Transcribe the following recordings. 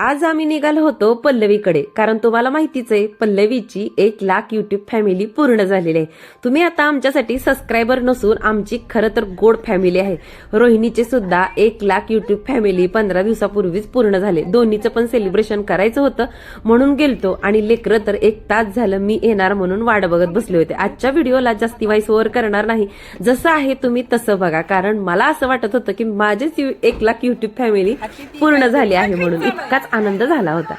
आज आम्ही निघालो होतो पल्लवीकडे कारण तुम्हाला माहितीच आहे पल्लवीची एक लाख युट्यूब फॅमिली पूर्ण झालेली आहे. तुम्ही आता आमच्यासाठी सबस्क्रायबर नसून आमची खरं तर गोड फॅमिली आहे. रोहिणीचे सुद्धा एक लाख युट्यूब फॅमिली पंधरा दिवसापूर्वीच पूर्ण झाले. दोन्हीचं पण सेलिब्रेशन करायचं होतं म्हणून गेलतो आणि लेकरं तर एक तास झालं मी येणार म्हणून वाट बघत बसले होते. आजच्या व्हिडिओला जास्ती व्हॉइस ओव्हर करणार नाही. जसं आहे तुम्ही तसं बघा कारण मला असं वाटत होतं की माझेच एक लाख युट्यूब फॅमिली पूर्ण झाली आहे म्हणून. इतकाच आनंद झाला होता.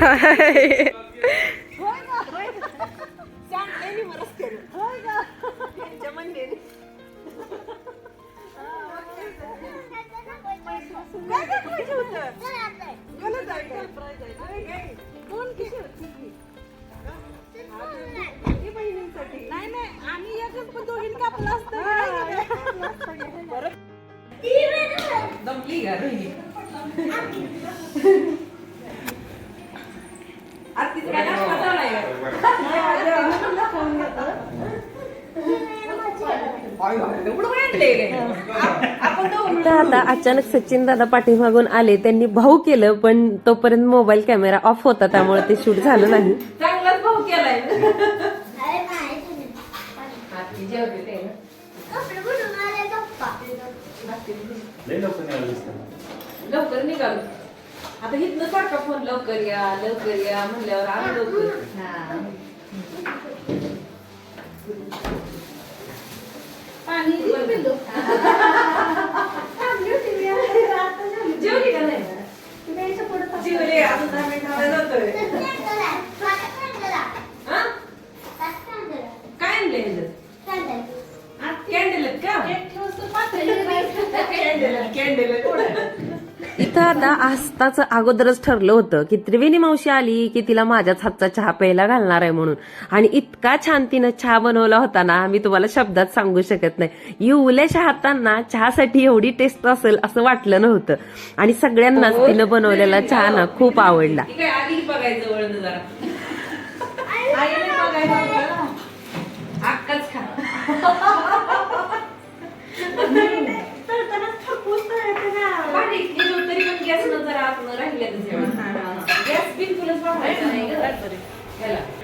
होय. तर आता अचानक सचिन दादा पाठीमागून आले. त्यांनी भाऊ केलं पण तोपर्यंत मोबाईल कॅमेरा ऑफ होता त्यामुळे ते शूट झालं नाही. चांगलाच भाऊ केलाय. लवकर निघालो आता इथनं सारखा फोन लवकर या लवकर या म्हणल्यावर आम्ही लवकर. Ano Ang ipin doon. आस्ताचं अगोदरच ठरलं होतं की त्रिवेणी मावशी आली की तिला माझ्याच हातचा चहा प्यायला घालणार आहे म्हणून. आणि इतका छान तिनं चहा बनवला होता ना मी तुम्हाला शब्दात सांगू शकत नाही. युवल्याच्या हातांना चहासाठी एवढी टेस्ट असेल असं वाटलं नव्हतं. आणि सगळ्यांनाच तिनं बनवलेला चहा ना खूप आवडला ती काय आधी बघायचं वळण जरा अक्काच खा बारीक हे जो तरी पण गॅस न जरा आतनं राहिल्या तर जेवण. गॅस बिलकुलच वाढवायचा नाही गं. ह्याला. काय गेलं पेपर मगाशी केक खात होतो. Practical सांगायचं. काही झालं नाही. अभिनंदन अभिनंदन Advance मध्ये तुला ही काय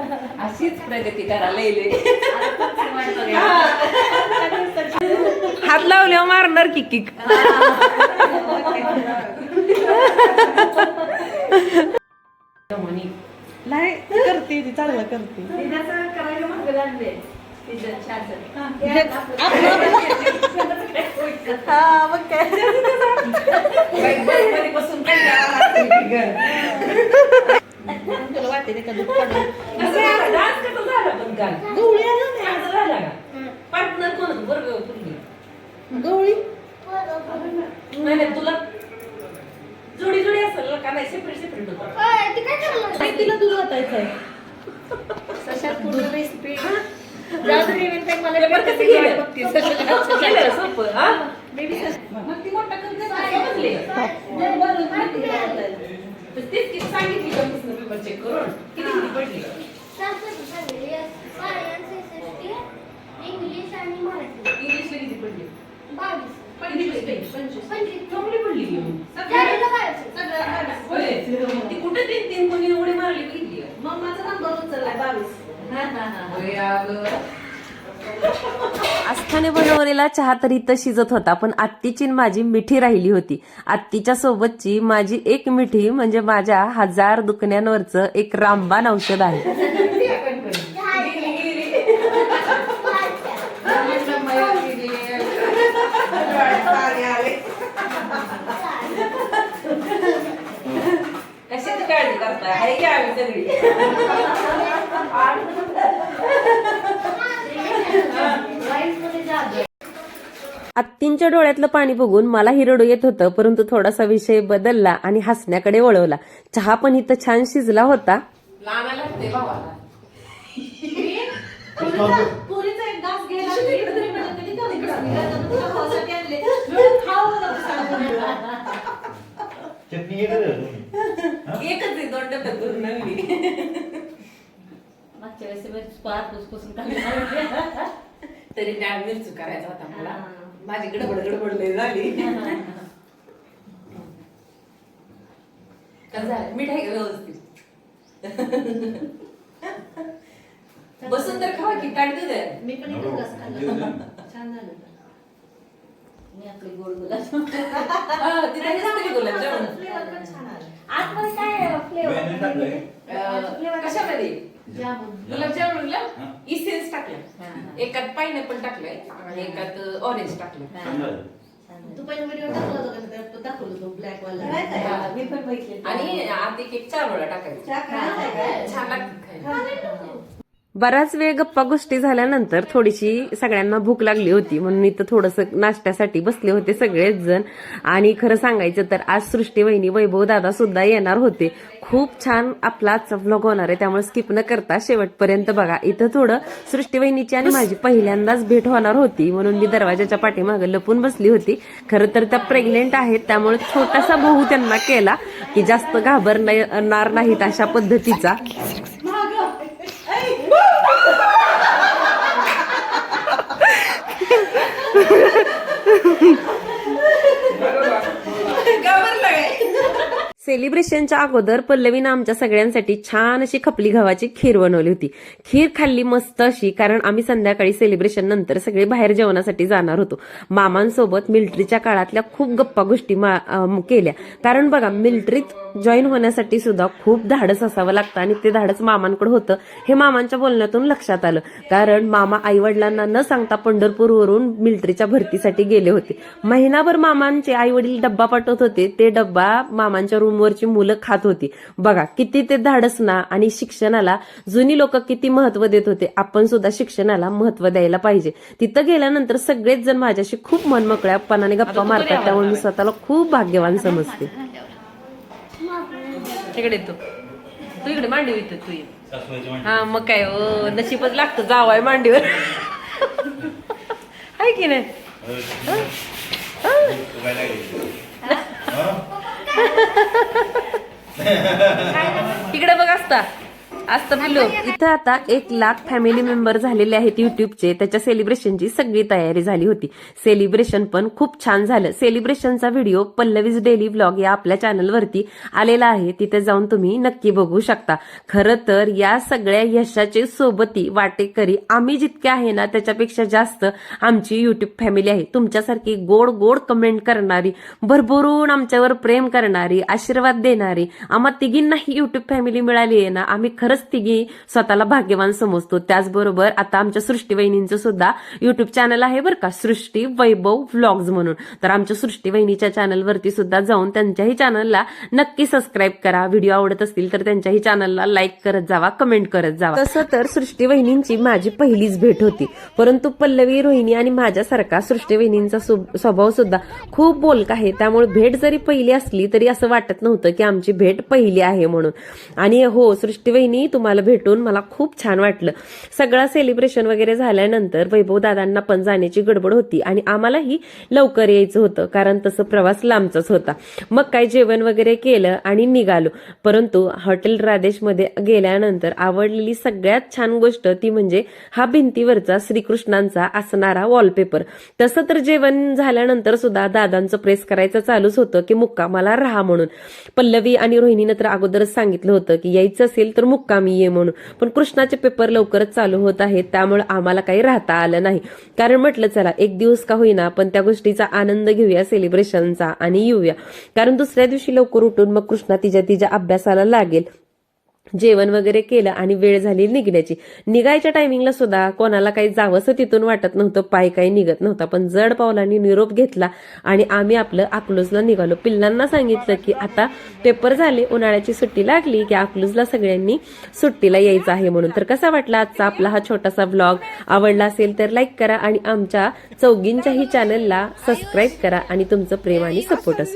अशीच प्रगती करायला येईल हात लावल्यावर मारणार की किक? नाही करते ती चांगलं करते. हा. मग काय? तुला वाटते ते का दूध? गवळी आलं नाही. चांगलं झाला का? पार्टनर कोण होतं? बरं गं, पूर्वी. गवळी? नाही नाही तुला जोडी जोडी असेल का? नाही सेपरेट सेपरेट होतं. नाही, तिला दूध वाटायचं आहे. पेपर कसं गेलं? गेलं सोपं, हा? मग ती मोठा सांगितली करून पडली इंग्लिश आणि मराठी इंग्लिशला किती पडली बावीस पंचवीस पंचवीस चांगली पडली मग. ती कुठे तीन तीन कोणी उडी मारली बघितली का? मम्माचा नंबर उचललाय बावीस होय अगं. आस्थाने बनवलेला चहा तर इथं शिजत होता पण आत्तीची माझी मिठी राहिली होती. आत्तीच्या सोबतची माझी एक मिठी म्हणजे माझ्या हजार दुखण्यांवरचं एक रामबाण औषध आहे. काळजी करताय आहे की आम्ही सगळी आत्तींच्या डोळ्यातलं पाणी बघून मला हिरडू येत होतं परंतु थोडासा विषय बदलला आणि हसण्याकडे वळवला. चहा पण इथं छान शिजला होता. मागच्या वेळेस पार पुसपुसून. तरी मिरचू करायचा होता मला. माझी गडबड गडबड लय झाली. कसं झालं. मीठ आहे का व्यवस्थित. बसून तर खावा की ताट देऊ द्या. मी पण घास खाल्ला. छान झालं. मी आपले गोड गुलाब हा, गुलाबजामुन फ्लेवर पण छान आला. आतमध्ये काय फ्लेवर कशामध्ये. गुलाबजामुनला. इसेन्स टाकलं. एकात पायनॅपल टाकलंय आणि एकात ऑरेंज टाकलं छान झालं. तू पहिला व्हिडिओ टाकला होता तो दाखवलं तो ब्लॅक वाला. मी पण बघितले. आणि आत एक एक चार वेळा टाकायचं. छान लागतं खायला. बराच वेळ गप्पा गोष्टी झाल्यानंतर थोडीशी सगळ्यांना भूक लागली होती म्हणून इथं थोडंसं नाश्त्यासाठी बसले होते सगळेच जण. आणि खरं सांगायचं तर आज सृष्टी वहिनी वैभव दादा सुद्धा येणार होते. खूप छान आपला आजचा व्लॉग होणार आहे त्यामुळे स्किप न करता शेवटपर्यंत बघा. इथं थोडं सृष्टी वहिनीची आणि माझी पहिल्यांदाच भेट होणार होती म्हणून मी दरवाजाच्या पाठीमागे लपून बसली होती. खरं तर त्या प्रेग्नेंट आहेत त्यामुळे छोटासा भाऊ त्यांना केला की जास्त घाबरणार नाहीत अशा पद्धतीचा घाबरलं काय सेलिब्रेशनच्या अगोदर पल्लवीनं आमच्या सगळ्यांसाठी छान अशी खपली गव्हाची खीर बनवली होती. खीर खाल्ली मस्त अशी कारण आम्ही संध्याकाळी सेलिब्रेशन नंतर सगळे बाहेर जेवणासाठी जाणार होतो. मामांसोबत मिलिटरीच्या काळातल्या खूप गप्पा गोष्टी केल्या. कारण बघा मिलिटरीत जॉईन होण्यासाठी सुद्धा खूप धाडस असावं लागतं आणि ते धाडस मामांकडे होतं. हे मामांच्या बोलण्यातून लक्षात आलं. कारण मामा आई वडिलांना न सांगता पंढरपूरवरून मिलिटरीच्या भरतीसाठी गेले होते. महिनाभर मामांचे आई वडील डब्बा पाठवत होते. ते डब्बा मामांच्या रूमवरची मुलं खात होती. बघा किती ते धाडस ना आणि शिक्षणाला जुनी लोक किती महत्त्व देत होते. आपण सुद्धा शिक्षणाला महत्त्व द्यायला पाहिजे. तिथं गेल्यानंतर सगळेच जण माझ्याशी खूप मनमोकळ्यापणाने गप्पा मारतात. त्यामुळे मी स्वतःला खूप भाग्यवान समजते. इकडे तू तू इकडे मांडीव इथं तू ये. मांडी. हा मग काय ओ नशीबच लागतं जावाय मांडीवर हाय की नाही लागली. इकडे बघ असता असतं इथं आता एक लाख फॅमिली मेंबर झालेले आहेत युट्यूबचे त्याच्या सेलिब्रेशनची सगळी तयारी झाली होती. सेलिब्रेशन पण खूप छान झालं. सेलिब्रेशनचा व्हिडिओ पल्लवीज डेली व्लॉग या आपल्या चॅनलवरती आलेला आहे. तिथे जाऊन तुम्ही नक्की बघू शकता. खरं तर या सगळ्या यशाचे सोबती वाटेकरी आम्ही जितके आहे ना त्याच्यापेक्षा जास्त आमची युट्यूब फॅमिली आहे. तुमच्यासारखी गोड गोड कमेंट करणारी भरभरून आमच्यावर प्रेम करणारी आशीर्वाद देणारी आम्हा तिघींनाही युट्यूब फॅमिली मिळाली आहे ना आम्ही खरंच तिघी स्वतःला भाग्यवान समजतो. त्याचबरोबर आता आमच्या सृष्टी वहिनींचं सुद्धा युट्यूब चॅनल आहे बरं का. सृष्टी वैभव व्लॉग्स म्हणून. तर आमच्या सृष्टी वहिनीच्या चॅनलवरती सुद्धा जाऊन त्यांच्याही चॅनलला नक्की सबस्क्राईब करा. व्हिडिओ आवडत असतील तर त्यांच्याही चॅनलला लाईक करत जावा कमेंट करत जावा. तसं तर सृष्टी वहिनींची माझी पहिलीच भेट होती. परंतु पल्लवी रोहिणी आणि माझ्यासारखा सृष्टी वहिनींचा स्वभाव सुद्धा खूप बोलका आहे. त्यामुळे भेट जरी पहिली असली तरी असं वाटत नव्हतं की आमची भेट पहिली आहे म्हणून. आणि हो सृष्टी वहिनी तुम्हाला भेटून मला खूप छान वाटलं. सगळं सेलिब्रेशन वगैरे झाल्यानंतर वैभव दादांना पण जाण्याची गडबड होती आणि आम्हालाही लवकर यायचं होतं कारण तसं प्रवास लांबचाच होता. मग काय जेवण वगैरे केलं आणि निघालो. परंतु हॉटेल राधेशमध्ये गेल्यानंतर आवडलेली सगळ्यात छान गोष्ट ती म्हणजे हा भिंतीवरचा श्रीकृष्णांचा असणारा वॉलपेपर तसं तर जेवण झाल्यानंतर सुद्धा दादांचं प्रेस करायचं चालूच होतं की मुक्कामाला राहा म्हणून. पल्लवी आणि रोहिणीनं तर अगोदरच सांगितलं होतं की यायचं असेल तर मुक्का मुक्कामी ये म्हणून. पण कृष्णाचे पेपर लवकरच चालू होत आहेत त्यामुळे आम्हाला काही राहता आलं नाही. कारण म्हटलं चला एक दिवस का होईना पण त्या गोष्टीचा आनंद घेऊया सेलिब्रेशनचा आणि येऊया. कारण दुसऱ्या दिवशी लवकर उठून मग कृष्णा तिच्या तिच्या अभ्यासाला लागेल. जेवण वगैरे केलं आणि वेळ झाली निघण्याची. निघायच्या टायमिंगला सुद्धा कोणाला काही जावंसं तिथून वाटत नव्हतं पाय काही निघत नव्हता. पण जड पावलांनी निरोप घेतला आणि आम्ही आपलं अकलूजला निघालो. पिल्लांना सांगितलं की आता पेपर झाले उन्हाळ्याची सुट्टी लागली की अकलूजला सगळ्यांनी सुट्टीला यायचं आहे म्हणून. तर कसा वाटला आजचा आपला हा छोटासा व्लॉग आवडला असेल तर लाईक करा आणि आमच्या चौघींच्याही चॅनलला सबस्क्राईब करा आणि तुमचं प्रेम आणि सपोर्ट असो.